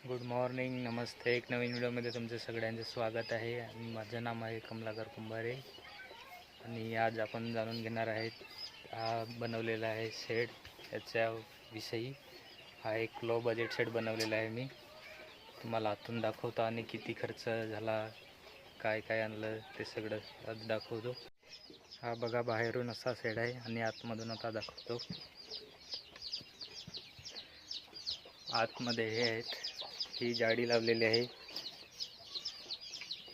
Good morning नमस्ते. एक नवीन व्हिडिओमध्ये तुमचं सगळ्यांचं स्वागत आहे. आणि माझं नाव आहे कमलाकर कुंभारे. आणि आज आपण जाणून घेणार आहेत हा बनवलेला आहे शेड याच्याविषयी हा एक लो बजेट शेड बनवलेला आहे मी. तुम्हाला आतून दाखवतो आणि किती खर्च झाला काय काय आणलं ते सगळं आज दाखवतो. हा बघा बाहेरून असा शेड आहे आणि आतमधून आता दाखवतो. आतमध्ये हे आहेत ही जाडी लावलेली आहे.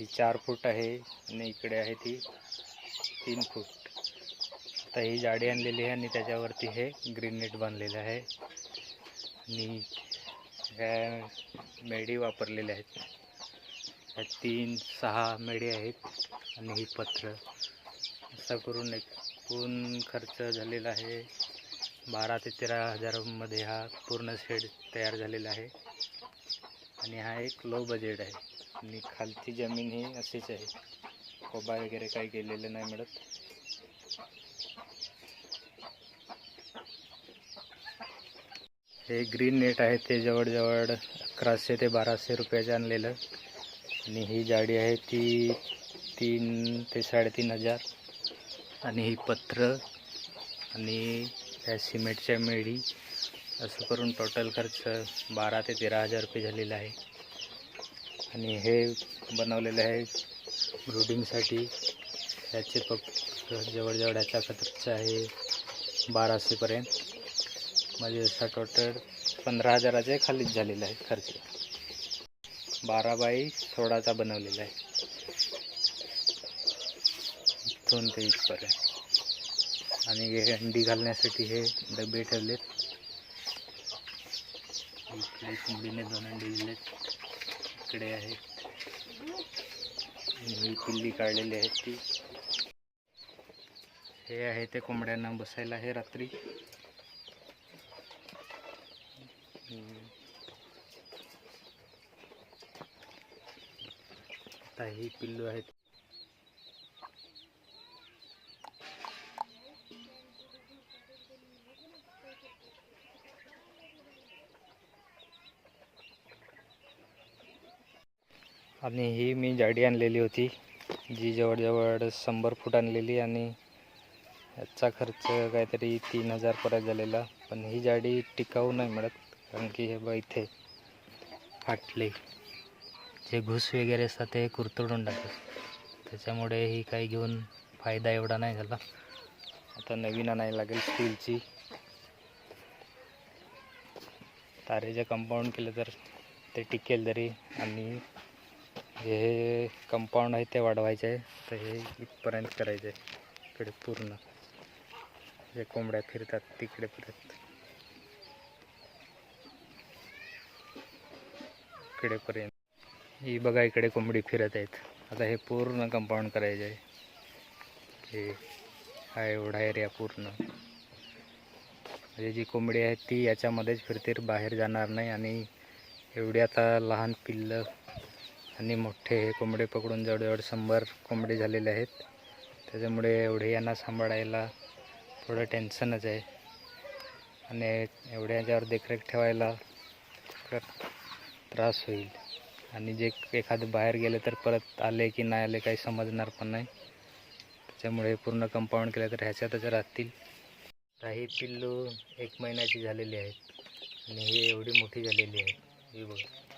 ही चार फूट आहे आणि इकडे आहे ती तीन फूट. आता ही जाडी आणलेली आहे आणि त्याच्यावरती हे ग्रीन नेट बांधलेलं आहे. आणि ह्या मेढी वापरलेल्या आहेत. ह्या तीन सहा मेढी आहेत आणि ही पत्र. असं करून एकूण खर्च झालेला आहे. बारा ते तेरा हजारामध्ये हा पूर्ण शेड तयार झालेला आहे. आणि हा एक लो बजेट आहे. आणि खालची जमीन ही अशीच आहे. कोबा वगैरे काही गेलेलं नाही मिळत. हे ग्रीन नेट आहे ते जवळजवळ अकराशे ते बाराशे रुपयाचे आणलेलं. आणि ही जाडी आहे ती तीन ते साडेतीन हजार. आणि ही पत्र आणि ह्या सिमेंटच्या मेढी असं करून टोटल खर्च बारा ते तेरा हजार रुपये झालेला आहे. आणि हे बनवलेलं आहे ब्रुडिंगसाठी ह्याचे फक्त जवळजवळ ह्याचा खर्च आहे बाराशेपर्यंत म्हणजे असा टोटल पंधरा हजाराचे खालीच झालेला आहे खर्च. बारा बाय सोळाचा बनवलेला आहे. इथून ते इथपर्यंत आणि हे अंडी घालण्यासाठी हे डबे ठेवलेत. इकडे कोंबडीने दोन अंडे दिलेत इकडे आहेत. ही पिल्ली काढलेली आहेत ती. हे आहे ते कोंबड्यांना बसायला आहे रात्री. आता ही पिल्लू आहेत. आणि ही मी जाडी आणलेली होती. जी जवळजवळ शंभर फूट आणलेली आणि याचा खर्च काहीतरी तीन हजार परत झालेला. पण ही जाडी टिकाऊ नाही मिळत कारण की हे बघ इथे फाटले. जे घुस वगैरे असतात ते कुरतडून टाकतात. त्याच्यामुळे ही काही घेऊन फायदा एवढा नाही झाला. आता नवीन आणायला लागेल स्टीलची. तारेचं कंपाऊंड केलं तर ते टिकेल तरी आणि हे कंपाऊंड आहे ते वाढवायचे आहे. तर हे इथपर्यंत करायचं आहे. इकडे पूर्ण. जे कोंबड्या फिरतात तिकडे परत इकडेपर्यंत ही बघा इकडे कोंबडी फिरत आहेत. आता हे पूर्ण कंपाऊंड करायचं आहे. हे हा एवढा एरिया पूर्ण. म्हणजे जी कोंबडी आहे ती याच्यामध्येच फिरते बाहेर जाणार नाही. आणि एवढी आता लहान पिल्लं आणि मोठे हे कोंबडे पकडून जवळजवळ शंभर कोंबडे झालेले आहेत. त्याच्यामुळे एवढे यांना सांभाळायला थोडं टेन्शनच आहे. आणि एवढ्या याच्यावर देखरेख ठेवायला त्रास होईल. आणि जे एखादं बाहेर गेले तर परत आले की नाही आले काही समजणार पण नाही. त्याच्यामुळे पूर्ण कंपाऊंड केलं तर ह्याच्यातच राहतील. काही पिल्लू एक महिन्याची झालेली आहेत. आणि ही एवढी मोठी झालेली आहे. ही बघा.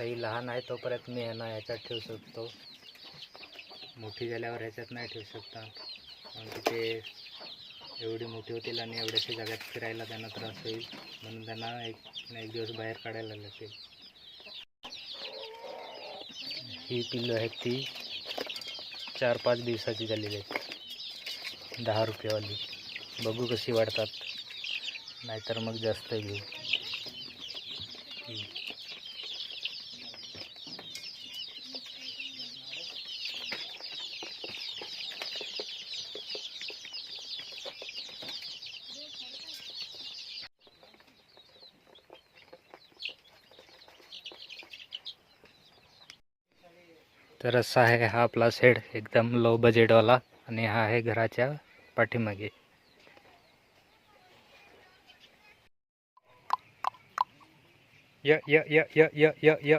आता ही लहान आहे तोपर्यंत मी ह्यांना ह्याच्यात ठेवू शकतो. मोठी झाल्यावर ह्याच्यात नाही ठेवू शकता. कारण तिथे ते एवढी मोठी होतील आणि एवढ्याशा जागेत फिरायला त्यांना त्रास होईल. म्हणून त्यांना एक ना एक दिवस बाहेर काढायला लागेल. ही पिल्लं आहेत ती चार पाच दिवसाची झालेली आहेत. दहा रुपयेवाली. बघू कशी वाढतात. नाहीतर मग जास्त घेऊ. तर असा आहे हा आपला सेड एकदम लो बजेटवाला आणि हा आहे घराच्या पाठीमागे. य य य य य य.